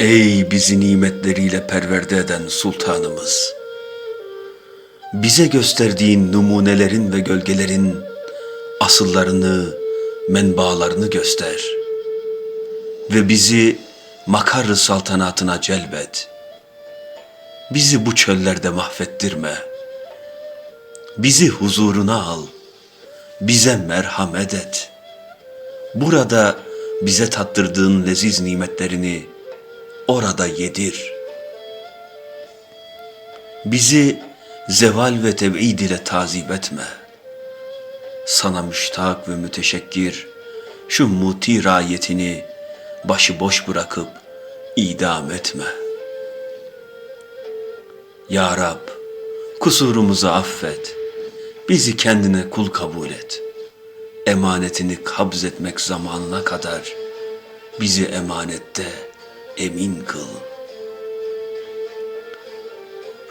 Ey bizi nimetleriyle perverde eden sultanımız! Bize gösterdiğin numunelerin ve gölgelerin asıllarını, menbaalarını göster. Ve bizi makar saltanatına celbet. Bizi bu çöllerde mahvettirme. Bizi huzuruna al. Bize merhamet et. Burada bize tattırdığın leziz nimetlerini orada yedir. Bizi zeval ve teb'id ile tazip etme. Sana müştak ve müteşekkir şu muti rayetini başıboş bırakıp idam etme. Ya Rab, kusurumuzu affet. Bizi kendine kul kabul et. Emanetini kabz etmek zamanına kadar bizi emanette emin kıl.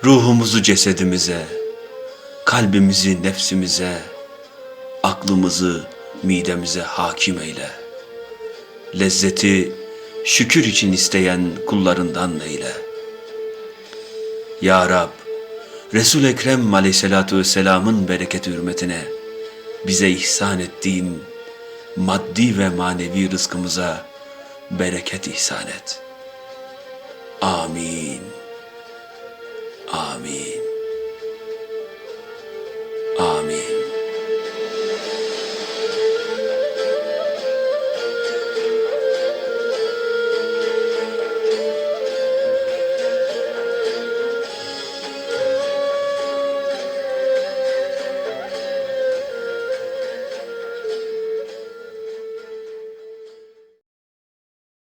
Ruhumuzu cesedimize, kalbimizi nefsimize, aklımızı midemize hakim eyle. Lezzeti şükür için isteyen kullarından eyle. Ya Rab, Resul Ekrem Aleyhisselatü Vesselam'ın bereketi hürmetine bize ihsan ettiğin maddi ve manevi rızkımıza bereket ihsan et. Amin. Amin.